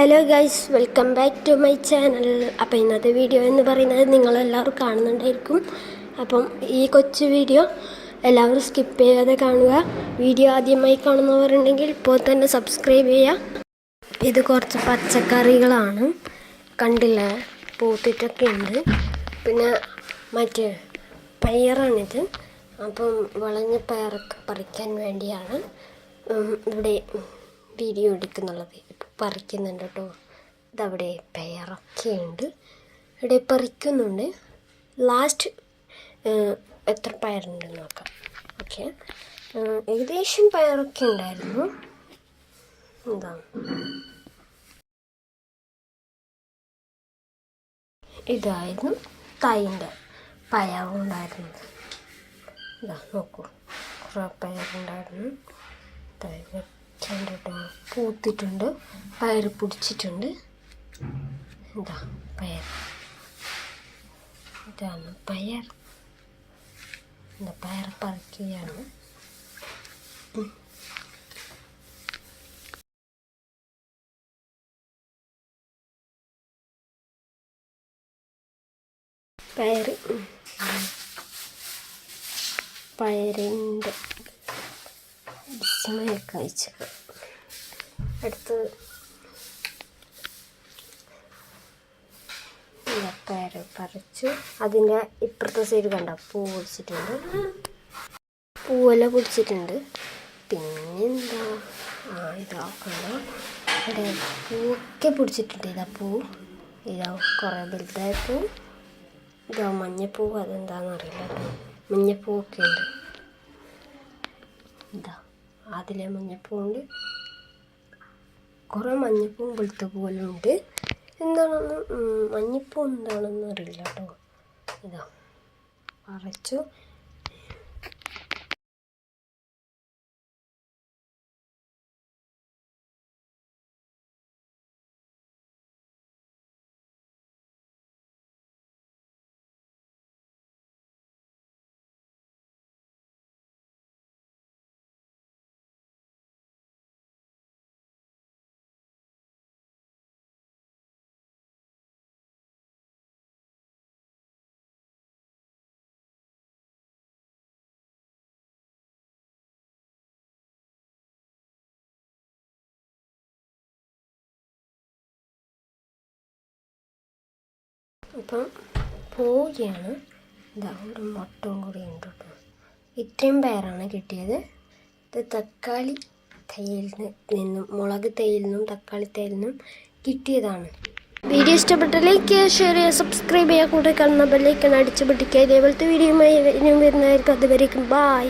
Hello guys welcome back to my channel അപ്പോൾ ഇന്നത്തെ video എന്ന് പറയുന്നത് നിങ്ങളെല്ലാവരും കാണുന്നുണ്ടായിരിക്കും. അപ്പം ഈ കൊച്ചു വീഡിയോ എല്ലാവരും സ്കിപ്പ് ചെയ്യാതെ കാണുക. വീഡിയോ ആദ്യമായി കാണുന്നവരുണ്ടെങ്കിൽ ഇപ്പോൾ തന്നെ സബ്സ്ക്രൈബ് ചെയ്യുക. ഇത് കുറച്ച് പച്ചക്കറികളാണ്. കണ്ടില്ല? പൂത്തിട്ടൊക്കെ ഉണ്ട്. പിന്നെ മറ്റേ പയറാണിത്. അപ്പം വളഞ്ഞ പയറൊക്കെ പറിക്കാൻ വേണ്ടിയാണ് ഇവിടെ വീഡിയോ എടുക്കുന്നുള്ളത്. പറിക്കുന്നുണ്ട് കേട്ടോ ഇതവിടെ പയറൊക്കെയുണ്ട് ഇവിടെ പറിക്കുന്നുണ്ട്. ലാസ്റ്റ് എത്ര പയറുണ്ടെന്ന് നോക്കാം. ഓക്കെ ഏകദേശം പയറൊക്കെ ഉണ്ടായിരുന്നു. എന്താ ഇതായിരുന്നു തൈന്റെ പയറുണ്ടായിരുന്നത് ഇതാ നോക്കൂ. കുറേ പയറുണ്ടായിരുന്നു. തൈ വെച്ചിട്ടുണ്ട് കേട്ടോ പൂത്തിട്ടുണ്ട് പയർ പിടിച്ചിട്ടുണ്ട്. എന്താ പയർ ഇതാണ് പയർ. എന്താ പയർ പറിക്കുകയാണ്. പയർ പയറിന്റെ വിസ്മയൊക്കെ അയച്ചത് അടുത്ത് പയർ പറിച്ചു. അതിന്റെ ഇപ്പുറത്തെ സൈഡ് കണ്ട? പൂ പിടിച്ചിട്ടുണ്ട്. പൂവെല്ലാം പിടിച്ചിട്ടുണ്ട്. പിന്നെന്താ? ആ ഇതാ കണ്ടോ? ഇവിടെ പൂവൊക്കെ പിടിച്ചിട്ടുണ്ട്. ഇതാ പൂ. ഇതാ കുറേ വലുതായ പൂ. ഇതാ മഞ്ഞപ്പൂ. അതെന്താണെന്ന് അറിയില്ല. മഞ്ഞപ്പൂ മഞ്ഞപ്പൂവൊക്കെ ഉണ്ട്. ഇതാ. അതിലെ മഞ്ഞപ്പൂണ്ട്. കുറേ മഞ്ഞപ്പൂവും വെളുത്ത പൂവെല്ലാം ഉണ്ട്. എന്താണെന്ന് മഞ്ഞപ്പൂ എന്താണെന്ന് അറിയില്ല കേട്ടോ ഇതാ പറിച്ചു. അപ്പം പോവുകയാണ്. ഇതാ ഒരു മുട്ടയും കൂടി ഉണ്ട് കേട്ടോ. ഇത്രയും പേരാണ് കിട്ടിയത്. ഇത് തക്കാളി തൈയിൽ നിന്നും മുളക് തൈയിൽ നിന്നും തക്കാളി തൈയിൽ നിന്നും കിട്ടിയതാണ്. വീഡിയോ ഇഷ്ടപ്പെട്ട ലൈക്ക് ചെയ്യുക ഷെയർ ചെയ്യുക സബ്സ്ക്രൈബ് ചെയ്യുക. കൂടെ കാണുന്ന ബെല്ലൈക്കൺ അടിച്ചു പിടിക്കുക ഇതേപോലത്തെ വീഡിയോയുമായി ഇനിയും വരുന്നതായിരിക്കും. അതുവരേക്കും ബായ്